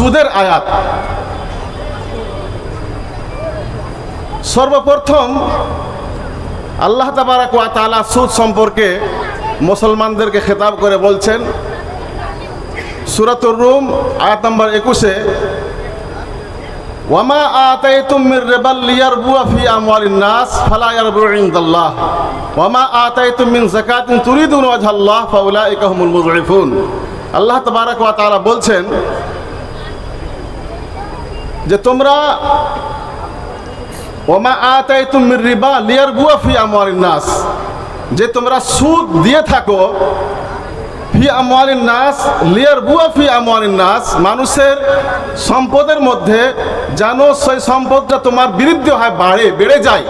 সুদের আয়াত। সর্বপ্রথম আল্লাহ তাবারাক ওয়া তাআলা সুদ সম্পর্কে মুসলমানদেরকে খেতাব করে বলছেন, সুরাতুর রুম, আয়াত নম্বর একুশে ওয়ামা আতাইতুম মির রিবাল লিয়ারবুয়া ফি আমওয়ালিন নাস, ফালা ইয়ারবু ইনদাল্লাহ। ওয়ামা আতাইতুম মিন যাকাতিন তুরিদুন ওয়াজহাল্লাহ, ফাউলাইকা হুমুল মুযরিফুন আল্লাহ তাবারাক ওয়া তাআলা বলছেন যে তোমরা, ওমা আতাইতুম মির রিবা লিয়ারবুয়া ফি আমওয়ালিন নাস। যে তোমরা সুদ দিয়ে থাকো, ফি আমওয়ালিন নাস, লিয়ারবুয়া ফি আমওয়ালিন নাস। মানুষের সম্পদের মধ্যে যেন সেই সম্পদটা তোমার বিরুদ্ধে হয়, বাড়ে, বেড়ে যায়।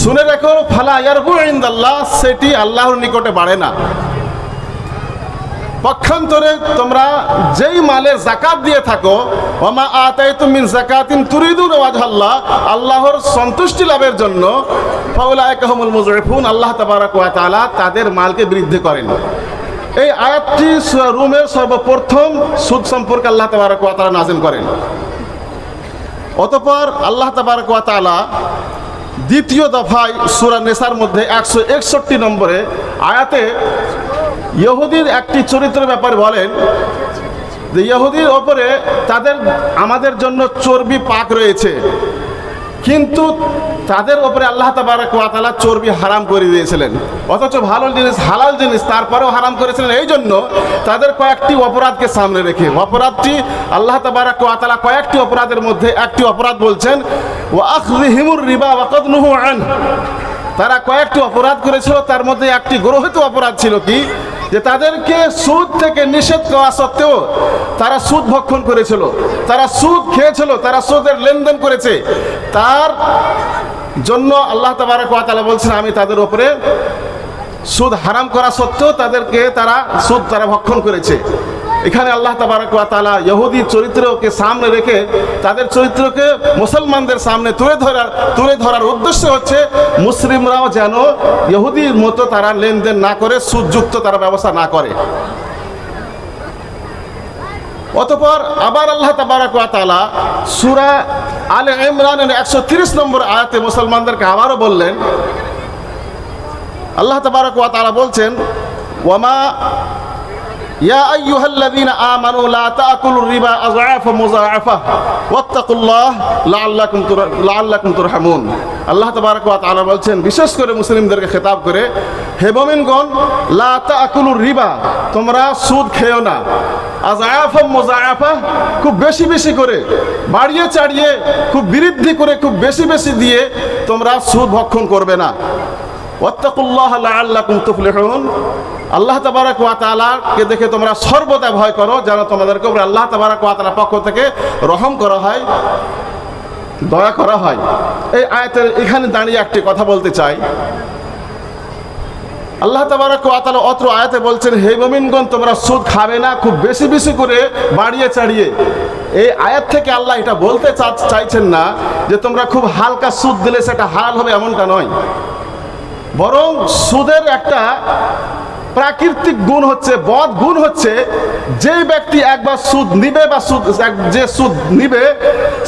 শুনে রাখো, ফালা ইয়ারবু ইনদাল্লাহ, সেটি আল্লাহর নিকটে বাড়ে না। পক্ষান্তরে তোমরা যেই মালের জাকাত দিয়ে থাকো, ওমা আতাই তুমি জাকাতিন তুরিদুন ওয়াজহাল্লাহ, আল্লাহর সন্তুষ্টি লাভের জন্য ফাউলাইকাহুমুল মুজরিফুন, আল্লাহ তাবারাক ওয়া তাআলা তাদের মালকে বৃদ্ধি করেন। এই আয়াতটি রুমের সর্বপ্রথম সুদ সম্পর্কে আল্লাহ তাবারাক ওয়া তাআলা নাযিল করেন। অতঃপর আল্লাহ তাবারাক ওয়া তাআলা দ্বিতীয় দফায় সূরা নেসার মধ্যে একশো একষট্টি নম্বরে আয়াতে ইহুদির একটি চরিত্রের ব্যাপারে বলেন যে ইহুদির ওপরে তাদের, আমাদের জন্য চর্বি পাক রয়েছে। কিন্তু তাদের ওপরে আল্লাহ তাবারক ওয়া চর্বি হারাম করে দিয়েছিলেন। অথচ ভালো জিনিস, হালাল জিনিস তারপরেও হারাম করেছিলেন। এই জন্য তাদের কয়েকটি অপরাধকে সামনে রেখে, অপরাধটি আল্লাহ তাবারক ওয়া তাআলা কয়েকটি অপরাধের মধ্যে একটি অপরাধ বলছেন, ওয়া আখযিহিমুর রিবা ওয়া কদ নুহু আনহু তারা কয়েকটি অপরাধ করেছিল, তার মধ্যে একটি গ্রহিত অপরাধ ছিল কি? যে তাদেরকে সুদ থেকে নিষেধ করা সত্ত্বেও তারা সুদ ভক্ষণ করেছিল, তারা সুদ খেয়েছিল, তারা সুদের লেনদেন করেছে। তার জন্য আল্লাহ তাবারে ওয়া তাআলা বলছেন, আমি তাদের উপরে সুদ হারাম করা সত্ত্বেও তাদেরকে তারা সুদ তারা ভক্ষণ করেছে। এখানে আল্লাহ তাবারক ওয়া তাআলা ইহুদি চরিত্রকে সামনে রেখে তাদের চরিত্রকে মুসলমানদের সামনে তুলে ধরার তুলে ধরার উদ্দেশ্য হচ্ছে মুসলিমরাও যেন ইহুদির মতো তারা লেনদেন না করে, সুদযুক্ত তারা ব্যবস্থা না করে। অতপর আবার আল্লাহ তাবারক ওয়া তাআলা সূরা আলে ইমরানের 130 নম্বর আয়াতে মুসলমানদেরকে আবারও বললেন। আল্লাহ তাবারক ওয়া বলছেন ওয়ামা ইয়া আইয়ুহাল্লাযীনা আমানু লা তাকুলুর রিবা আযআফা মুযাআফা ওয়াত্তাকুল্লাহ লাআল্লাকুম লাআল্লাকুম তুরহামুন। আল্লাহ তাবারক ওয়া তাআলা বলছেন, বিশেষ করে মুসলিমদেরকে খেতাব করে, হে মুমিনগণ, লা তাকুলুর রিবা, তোমরা সুদ খেও না। আযআফা মুযাআফা খুব বেশি বেশি করে, বাড়িয়ে চাড়িয়ে, খুব বৃদ্ধি করে, খুব বেশি বেশি দিয়ে তোমরা সুদ ভক্ষণ করবে না। ওয়াত্তাকুল্লাহ লাআল্লাকুম তুফলিহুন। আল্লাহ তাবারাক ওয়া তাআলাকে দেখে তোমরা সর্বদা ভয় করো, যেন তোমাদেরকে উপরে আল্লাহ তাবারাক ওয়া তাআলার পক্ষ থেকে রহম করা হয়, দয়া করা হয়। এই আয়াতের এখানে দাঁড়িয়ে একটি কথা বলতে চাই। আল্লাহ তাবারাক ওয়া তাআলা অত্র আয়াতে বলছেন, হে মুমিনগণ, তোমরা সুদ খাবে না, খুব বেশি বেশি করে বাড়িয়ে চাড়িয়ে। এই আয়াত থেকে আল্লাহ এটা বলতে চাইছেন না যে তোমরা খুব হালকা সুদ দিলে সেটা হাল হবে এমনটা নয়। বরং সুদের একটা প্রাকৃতিক গুণ হচ্ছে, বদ গুণ হচ্ছে যে ব্যক্তি একবার সুদ নিবে বা সুদ যে সুদ নিবে,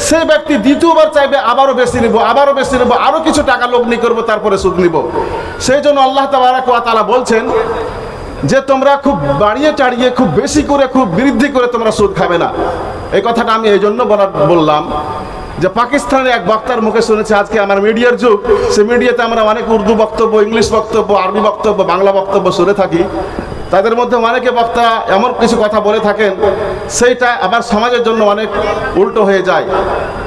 সেই ব্যক্তি দ্বিতীয়বার চাইবে, আবারও বেশি নিব, আবারও বেশি নিব আরও কিছু টাকা লগ্নি করব, তারপরে সুদ নিব। সেই জন্য আল্লাহ ওয়া বলছেন যে, তোমরা খুব বাড়িয়ে চাড়িয়ে খুব বেশি করে, খুব বৃদ্ধি করে তোমরা সুদ খাবে না। এই কথাটা আমি এই জন্য বলা বললাম। যে পাকিস্তানের এক বক্তার মুখে শুনেছি, আজকে আমার মিডিয়ার যুগ। সে মিডিয়াতে আমরা অনেক উর্দু বক্তব্য, ইংলিশ বক্তব্য, আরবি বক্তব্য, বাংলা বক্তব্য শুনে থাকি। তাদের মধ্যে অনেকে বক্তা এমন কিছু কথা বলে থাকেন, সেইটা আবার সমাজের জন্য অনেক উল্টো হয়ে যায়।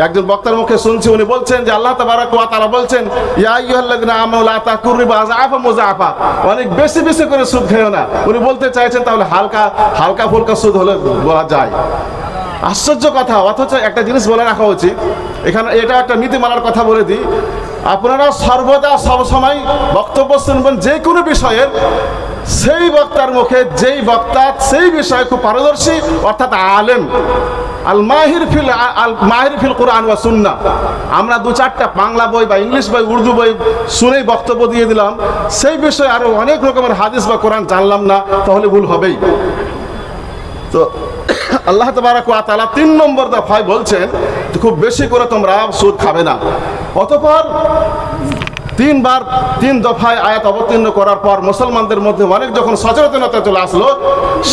একজন বক্তার মুখে শুনছি, উনি বলছেন যে আল্লাহ তাবারাক ওয়া তাআলা বলছেন মুযাআফা। অনেক বেশি বেশি করে সুদ খেও না। উনি বলতে চাইছেন, তাহলে হালকা হালকা ফুলকা সুদ হলে বলা যায়। আশ্চর্য কথা, অথচ একটা জিনিস বলে রাখা উচিত। এখানে এটা একটা নীতিমালার কথা বলে দিই। আপনারা সর্বদা সবসময় বক্তব্য শুনবেন যে কোনো বিষয়ের সেই বক্তার মুখে যেই বক্তা, সেই বিষয়ে খুব পারদর্শী, অর্থাৎ আলেম। আল মাহির ফিল, আল মাহির ফিল কোরআন ওয়া সুন্নাহ। আমরা দু চারটা বাংলা বই বা ইংলিশ বই, উর্দু বই শুনেই বক্তব্য দিয়ে দিলাম। সেই বিষয়ে আরও অনেক রকমের হাদিস বা কোরআন জানলাম না, তাহলে ভুল হবেই। তো আল্লাহ তালা তিন নম্বর দফায় বলছেন খুব বেশি করে তোমরা সুদ খাবে না। অতঃপর তিনবার, তিন দফায় আয়াত অবতীর্ণ করার পর মুসলমানদের মধ্যে অনেক যখন সচেতনতা চলে আসলো,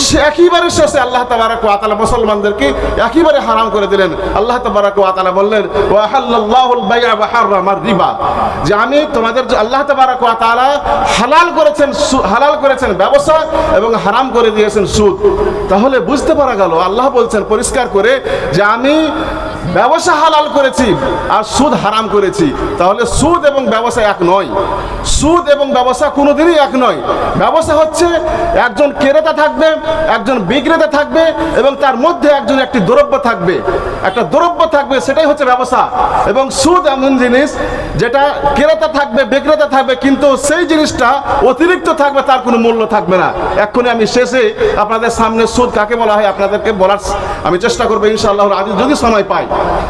সে একেবারে শেষে আল্লাহ তাবারাক ওয়া তাআলা মুসলমানদেরকে একেবারে হারাম করে দিলেন। আল্লাহ তাবারাক ওয়া তাআলা বললেন রিবা। যে আমি তোমাদের আল্লাহ তাবারাক ওয়া তাআলা হালাল করেছেন হালাল করেছেন ব্যবসা এবং হারাম করে দিয়েছেন সুদ। তাহলে বুঝতে পারা গেল, আল্লাহ বলছেন পরিষ্কার করে যে আমি ব্যবসা হালাল করেছি আর সুদ হারাম করেছি। তাহলে সুদ এবং ব্যবসা এক নয়। সুদ এবং ব্যবসা কোনোদিনই এক নয়। ব্যবসা হচ্ছে একজন ক্রেতা থাকবে, একজন বিক্রেতা থাকবে এবং তার মধ্যে একজন একটি দ্রব্য থাকবে। একটা দ্রব্য থাকবে, সেটাই হচ্ছে ব্যবসা। এবং সুদ এমন জিনিস যেটা ক্রেতা থাকবে, বিক্রেতা থাকবে, কিন্তু সেই জিনিসটা অতিরিক্ত থাকবে, তার কোনো মূল্য থাকবে না। এক্ষুনি আমি শেষে আপনাদের সামনে সুদ কাকে বলা হয়, আপনাদেরকে বলার আমি চেষ্টা করব ইনশাআল্লাহ আজ যদি সময় পাই।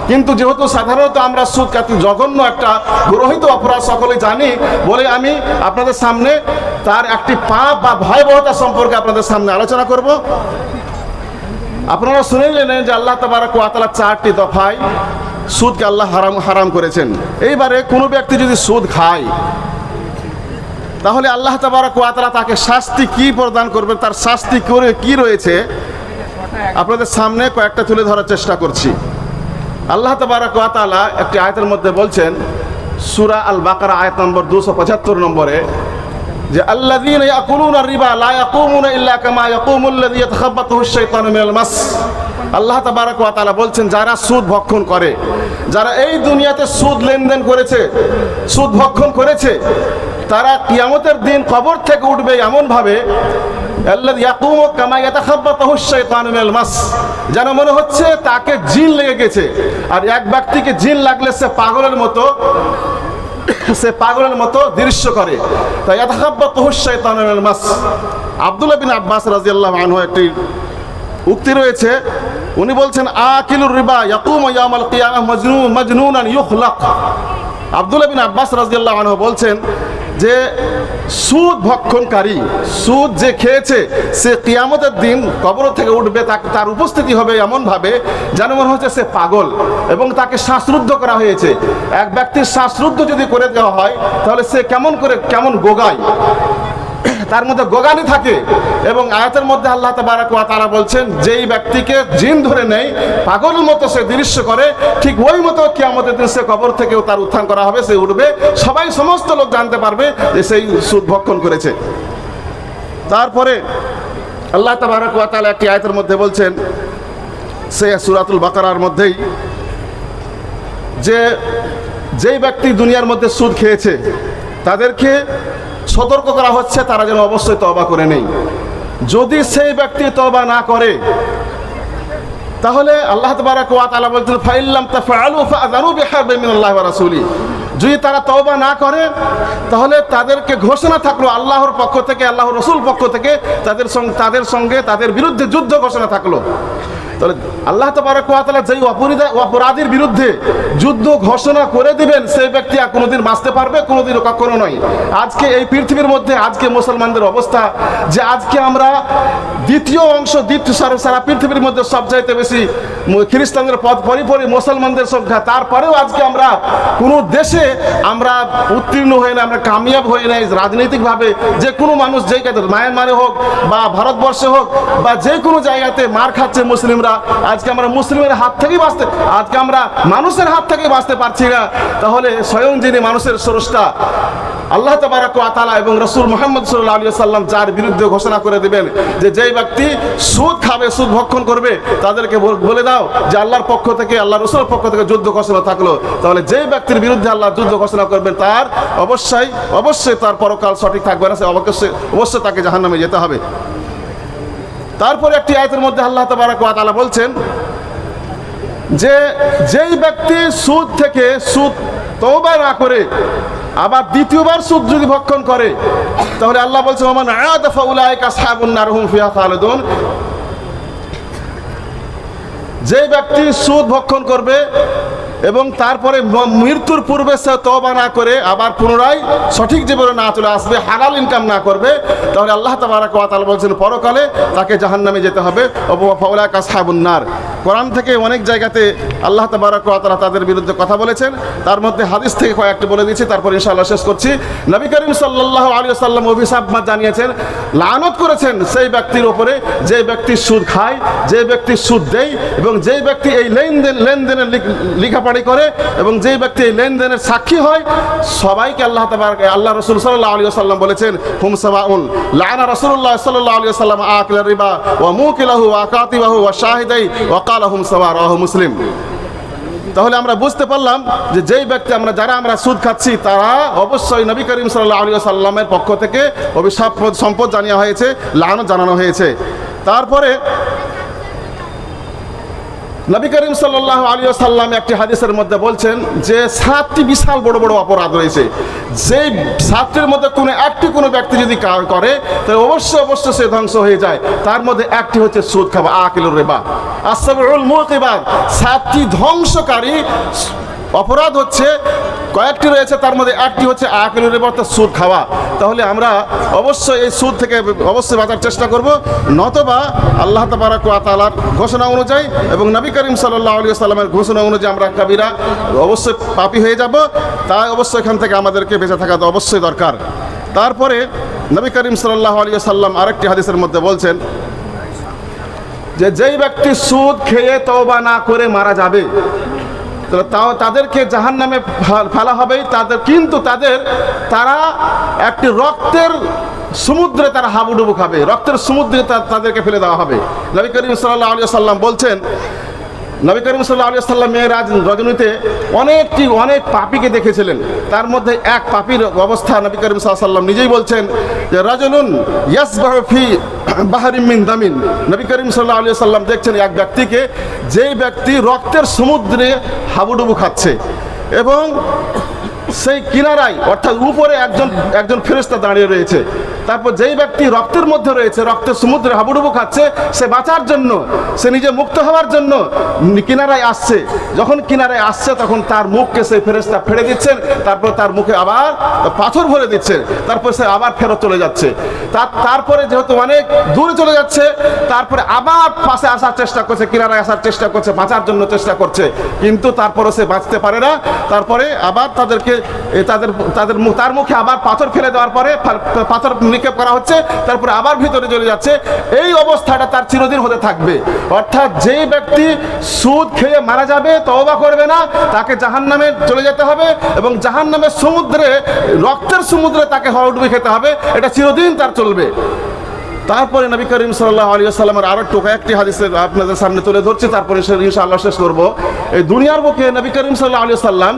কিন্তু যেহেতু সাধারণত আমরা সুদ কাতি জঘন্য একটা গ্রহিত অপরাধ সকলে জানি, বলে আমি আপনাদের সামনে তার একটি পাপ বা ভয়াবহতা সম্পর্কে আপনাদের সামনে আলোচনা করব। আপনারা শুনে নেন যে আল্লাহ তাবারক ওয়া তাআলা চারটি দফায় সুদকে আল্লাহ হারাম হারাম করেছেন। এইবারে কোনো ব্যক্তি যদি সুদ খায়, তাহলে আল্লাহ তাবারক ওয়া তাআলা তাকে শাস্তি কি প্রদান করবেন তার শাস্তি করে কি রয়েছে, আপনাদের সামনে কয়েকটা তুলে ধরার চেষ্টা করছি। আল্লাহ তাবারক ওয়া তাআলা একটি আয়তের মধ্যে বলছেন, সুরা আল বাকারা আয়াত নম্বর দুশো পঁচাত্তর নম্বরে, যে আল্লাযীন ইয়াকুলুনা রিবা, লা ইয়াকুমুনা ইল্লা কামা ইয়াকুমুল্লাযী ইয়াতাখাব্বাতুহু আশ-শাইতানু মিনাল মাস। আল্লাহ তাবারক ওয়া তাআলা বলছেন, যারা সুদ ভক্ষণ করে, যারা এই দুনিয়াতে সুদ লেনদেন করেছে, সুদ ভক্ষণ করেছে, তারা কিয়ামতের দিন কবর থেকে উঠবে এমন আল্লাহ যেন মনে হচ্ছে তাকে জিন লেগে গেছে। আর এক ব্যক্তিকে জিন লাগলে সে পাগলের মতো, সে পাগলের মতো দৃশ্য করে। তাই মিনাল মাস। আব্দুল্লাহ বিন আব্বাস রাদিয়াল্লাহু আনহু একটি উক্তি রয়েছে। উনি বলছেন, আকিলুর রিবা ইয়াকুম ইয়ামাল কিয়ামাহ মাজনুন মাজনুনান ইউখলাক। আব্দুল্লাহ বিন আব্বাস রাদিয়াল্লাহু আনহু বলছেন যে সুদ ভক্ষণকারী, সুদ যে খেয়েছে, সে কিয়ামতের দিন কবর থেকে উঠবে, তাকে, তার উপস্থিতি হবে এমনভাবে যেন মনে হচ্ছে সে পাগল এবং তাকে শ্বাসরুদ্ধ করা হয়েছে। এক ব্যক্তির শ্বাসরুদ্ধ যদি করে দেওয়া হয়, তাহলে সে কেমন করে, কেমন গোগায়? তার মধ্যে গোগানি থাকে এবং আয়াতের মধ্যে আল্লাহ তাবারাক ওয়া তাআলা বলছেন, যেই ব্যক্তিকে জিন ধরে নেয়, পাগলের মতো সে দৃশ্য করে, ঠিক ওই মতো কিয়ামতের দিন সে কবর থেকেও তার উত্থান করা হবে, সে উঠবে। সবাই সমস্ত লোক জানতে পারবে যে সেই সুদ ভক্ষণ করেছে। তারপরে আল্লাহ তাবারাক ওয়া তাআলা একটি আয়াতের মধ্যে বলছেন, সে সুরাতুল বাকারার মধ্যেই যে, যেই ব্যক্তি দুনিয়ার মধ্যে সুদ খেয়েছে, তাদেরকে সতর্ক করা হচ্ছে, তারা যেন অবশ্যই তবা করে নেই। যদি সেই ব্যক্তি তবা না করে, তাহলে আল্লাহ তবারাক ওয়া তাআলা বলছেন ফাইল্লাম তাফআলু রাসূলি। যদি তারা তওবা না করে, তাহলে তাদেরকে ঘোষণা থাকল আল্লাহর পক্ষ থেকে, আল্লাহর রসুল পক্ষ থেকে, তাদের সঙ্গে তাদের সঙ্গে তাদের বিরুদ্ধে যুদ্ধ ঘোষণা থাকল। তাহলে আল্লাহ তবারক ওয়া তাআলা যেই অপরাধী অপরাধীর বিরুদ্ধে যুদ্ধ ঘোষণা করে দিবেন, সেই ব্যক্তি আর কোনোদিন বাঁচতে পারবে, কোনোদিনও কখনো নয়। আজকে এই পৃথিবীর মধ্যে, আজকে মুসলমানদের অবস্থা যে আজকে আমরা দ্বিতীয় অংশ দ্বিতীয় সারা পৃথিবীর মধ্যে সবচাইতে বেশি খ্রিস্টানদের পদ পরিপরি মুসলমানদের সংখ্যা। তারপরেও আজকে আমরা কোনো দেশে আমরা উত্তীর্ণ হয়ে না আমরা কামিয়াব হয়ে নাই। রাজনৈতিকভাবে যে কোনো মানুষ যে মায়ানমারে হোক বা ভারতবর্ষে হোক বা যে কোনো জায়গাতে মার খাচ্ছে মুসলিমরা আজকে আমরা মুসলিমের হাত থেকেই বাঁচতে, আজকে আমরা মানুষের হাত থেকে বাঁচতে পারছি না। তাহলে স্বয়ং যিনি মানুষের স্রষ্টা, আল্লাহ তাবারাক তাআলা এবং রসুল মোহাম্মদ সাল্লাল্লাহু আলাইহি সাল্লাম যার বিরুদ্ধে ঘোষণা করে দিবেন যে যেই ব্যক্তি সুদ খাবে, সুদ ভক্ষণ করবে, তাদেরকে বলে দাও যে আল্লাহর পক্ষ থেকে আল্লাহ রসুলের পক্ষ থেকে যুদ্ধ ঘোষণা থাকল। তাহলে যেই ব্যক্তির বিরুদ্ধে আল্লাহ যুদ্ধ ঘোষণা করবেন, তার অবশ্যই অবশ্যই তার পরকাল সঠিক থাকবে না, সে অবশ্যই অবশ্যই তাকে জাহান্নামে যেতে হবে। তারপরে একটি আয়তের মধ্যে আল্লাহ তাআলা বলছেন যে যেই ব্যক্তি সুদ থেকে সুদ তওবা না করে আবার দ্বিতীয়বার সুদ যদি ভক্ষণ করে, তাহলে আল্লাহ বলছে ওমান আয়াদা ফাউলাইকা আসহাবুন নার হুম ফিহা খালিদুন। যে ব্যক্তি সুদ ভক্ষণ করবে এবং তারপরে মৃত্যুর পূর্বে সে তবা না করে আবার পুনরায় সঠিক জীবনে না চলে আসবে, হালাল ইনকাম না করবে, তাহলে আল্লাহ তাবারাক ওয়া তাআলা বলছেন, পরকালে তাকে জাহান্নামে যেতে হবে। ফাউলা কাসহাবুন্নার কোরআন থেকে অনেক জায়গাতে আল্লাহ তাবারাক ওয়া তাআলা তাদের বিরুদ্ধে কথা বলেছেন। তার মধ্যে হাদিস থেকে কয়েকটি বলে দিয়েছি, তারপর ইনশাআল্লাহ শেষ করছি। নবী করিম সাল্লাল্লাহু আলাইহি ওয়াসাল্লাম অভিশাপ মা জানিয়েছেন, লানত করেছেন সেই ব্যক্তির ওপরে যে ব্যক্তি সুদ খায়, যে ব্যক্তি সুদ দেয় এবং যে ব্যক্তি এই লেনদেন লেনদেনের লিখ- লিখাপাড়ি করে এবং যে ব্যক্তি এই লেনদেনের সাক্ষী হয়, সবাইকে আল্লাহ আল্লাহ রসুল সাল্লাহ আলী সাল্লাম বলেছেন, হুম সাবাউন, লানা রসুল্লাহ সাল্লাহ আলী সাল্লাম আকিল রিবা ওয়া মুকিলাহু ওয়া কাতিবাহু ওয়া শাহিদাই ওয়া কালাহুম সাওয়া রাহু মুসলিম। তাহলে আমরা বুঝতে পারলাম যে যেই ব্যক্তি আমরা, যারা আমরা সুদ খাচ্ছি, তারা অবশ্যই নবী করিম সাল্লাহ আলী সাল্লামের পক্ষ থেকে অভিশাপ, সম্পদ জানিয়ে হয়েছে লাগানো জানানো হয়েছে। তারপরে নবী করিম সাল্লাহ আলী সাল্লাম একটি হাদিসের মধ্যে বলছেন যে সাতটি বিশাল বড় বড় অপরাধ রয়েছে। যেই সাতটির মধ্যে কোনো একটি কোনো ব্যক্তি যদি করে, তাহলে অবশ্যই অবশ্যই সে ধ্বংস হয়ে যায়। তার মধ্যে একটি হচ্ছে সুদ খাবা আকিলুর রেবা। আসাবুল এবার সাতটি ধ্বংসকারী অপরাধ হচ্ছে, কয়েকটি রয়েছে, তার মধ্যে একটি হচ্ছে আকিলুর অর্থাৎ সুদ খাওয়া। তাহলে আমরা অবশ্যই এই সুদ থেকে অবশ্যই বাঁচার চেষ্টা করব, নতবা আল্লাহ ওয়া ঘোষণা অনুযায়ী এবং নবী করিম সাল্লাল্লাহু আলাইহি সাল্লামের ঘোষণা অনুযায়ী আমরা কাবিরা অবশ্যই পাপি হয়ে যাব, তাই অবশ্যই এখান থেকে আমাদেরকে বেঁচে থাকা অবশ্যই দরকার। তারপরে নবী করিম সাল্লাল্লাহু আলাইহি সাল্লাম আরেকটি হাদিসের মধ্যে বলছেন যে, যেই ব্যক্তি সুদ খেয়ে তওবা না করে মারা যাবে তাও তাদেরকে জাহান নামে ফেলা হবেই। তাদের কিন্তু তাদের তারা একটি রক্তের সমুদ্রে তারা হাবুডুবু খাবে। রক্তের সমুদ্রে তাদেরকে ফেলে দেওয়া হবে। নবী করিম সাল্লাহ আলিয়া সাল্লাম বলছেন নবী করিম সাল্লাহ আলী সাল্লাম মেয়েরাজ রজনীতে অনেকটি, অনেক পাপিকে দেখেছিলেন। তার মধ্যে এক পাপির অবস্থা নবী করিম সাল্লাহ সাল্লাম নিজেই বলছেন যে রাজনুন ইয়াস ফি বাহারিম মিন দামিন। নবী করিম সাল্লাহ আলী সাল্লাম দেখছেন এক ব্যক্তিকে, যেই ব্যক্তি রক্তের সমুদ্রে হাবুডুবু খাচ্ছে এবং সেই কিনারায়, অর্থাৎ উপরে একজন একজন ফেরেস্তা দাঁড়িয়ে রয়েছে। তারপর যেই ব্যক্তি রক্তের মধ্যে রয়েছে রক্তের সমুদ্রে হাবুডুবু খাচ্ছে, সে বাঁচার জন্য, সে নিজে মুক্ত হওয়ার জন্য কিনারায় আসছে। যখন কিনারায় আসছে, তখন তার মুখকে সেই ফেরেস্তা ফেড়ে দিচ্ছেন, তারপর তার মুখে আবার পাথর ভরে দিচ্ছেন, তারপর সে আবার ফেরত চলে যাচ্ছে। তার, তারপরে যেহেতু অনেক দূরে চলে যাচ্ছে, তারপরে আবার পাশে আসার চেষ্টা করছে, কিনারায় আসার চেষ্টা করছে, বাঁচার জন্য চেষ্টা করছে। কিন্তু তারপরে সে বাঁচতে পারে না। তারপরে আবার তাদেরকে তাদের তাদের তার মুখে আবার পাথর ফেলে দেওয়ার পরে পাথর নিক্ষেপ করা হচ্ছে, তারপরে আবার ভিতরে চলে যাচ্ছে। এই অবস্থাটা তার চিরদিন হতে থাকবে। অর্থাৎ যেই ব্যক্তি সুদ খেয়ে মারা যাবে, তওবা করবে না, তাকে জাহান্নামে চলে যেতে হবে এবং জাহান্নামের সমুদ্রে, রক্তের সমুদ্রে তাকে হরডুবি খেতে হবে, এটা চিরদিন তার চলবে। তারপরে নবী করিম সাল্লাহ আলী সাল্লামের আরও একটু কয়েকটি হাদিসের আপনাদের সামনে তুলে ধরছি, তারপরে সে ইনশাআল্লাহ শেষ করব। এই দুনিয়ার বুকে নবী করিম সাল্লাহ আলী সাল্লাম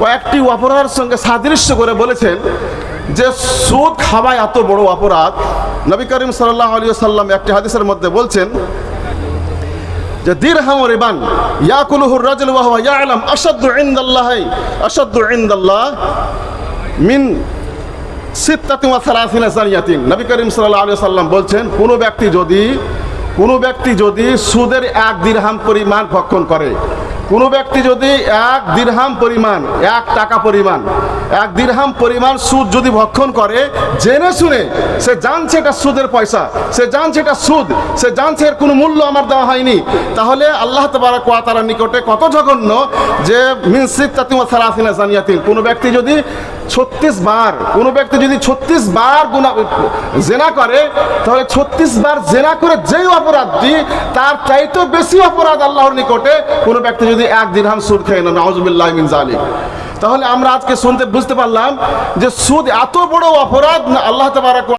কয়েকটি অপরাধের সঙ্গে সাদৃশ্য করে বলেছেন যে সুদ খাওয়া এত বড় অপরাধ, নবী করিম সাল্লাহ আলী সাল্লাম একটি হাদিসের মধ্যে বলছেন যে, দিরহাম রিবান ইয়াকুলুহুর রাজুল ওয়া হুয়া ইয়ালাম আশাদ্দু ইনদাল্লাহি, আশাদ্দু ইনদাল্লাহ মিন সিত্তাতি ওয়া সালাসিনা জানিয়াতিন নবী করিম সাল্লাল্লাহু আলাইহি সাল্লাম বলছেন, কোনো ব্যক্তি যদি, কোনো ব্যক্তি যদি সুদের এক দিরহাম পরিমাণ ভক্ষণ করে কোনো ব্যক্তি যদি এক দিরহাম পরিমাণ, এক টাকা পরিমাণ, এক দিরহাম পরিমাণ সুদ যদি ভক্ষণ করে, জেনে শুনে সে জানছে এটা সুদের পয়সা, সে জানছে এটা সুদ, সে জানছে এর কোনো মূল্য আমার দেওয়া হয়নি, তাহলে আল্লাহ তাবারাক তাআলার নিকটে কত জঘন্য যে মিন সিত্তাতি ওয়া সালাসিনা জানিয়াতিন। কোনো ব্যক্তি যদি ছত্রিশ বার, কোনো ব্যক্তি যদি ছত্রিশ বার গুণা জেনা করে, তাহলে ছত্রিশ বার জেনা করে যেই অপরাধটি, তার চাইতেও বেশি অপরাধ আল্লাহর নিকটে, কোনো ব্যক্তি যদি এক দিরহাম সুদ খেয়ে না নজবুল্লাহ মিন তাহলে আমরা আজকে শুনতে বুঝতে পারলাম যে সুদ এত বড় অপরাধ আল্লাহ তাবারাক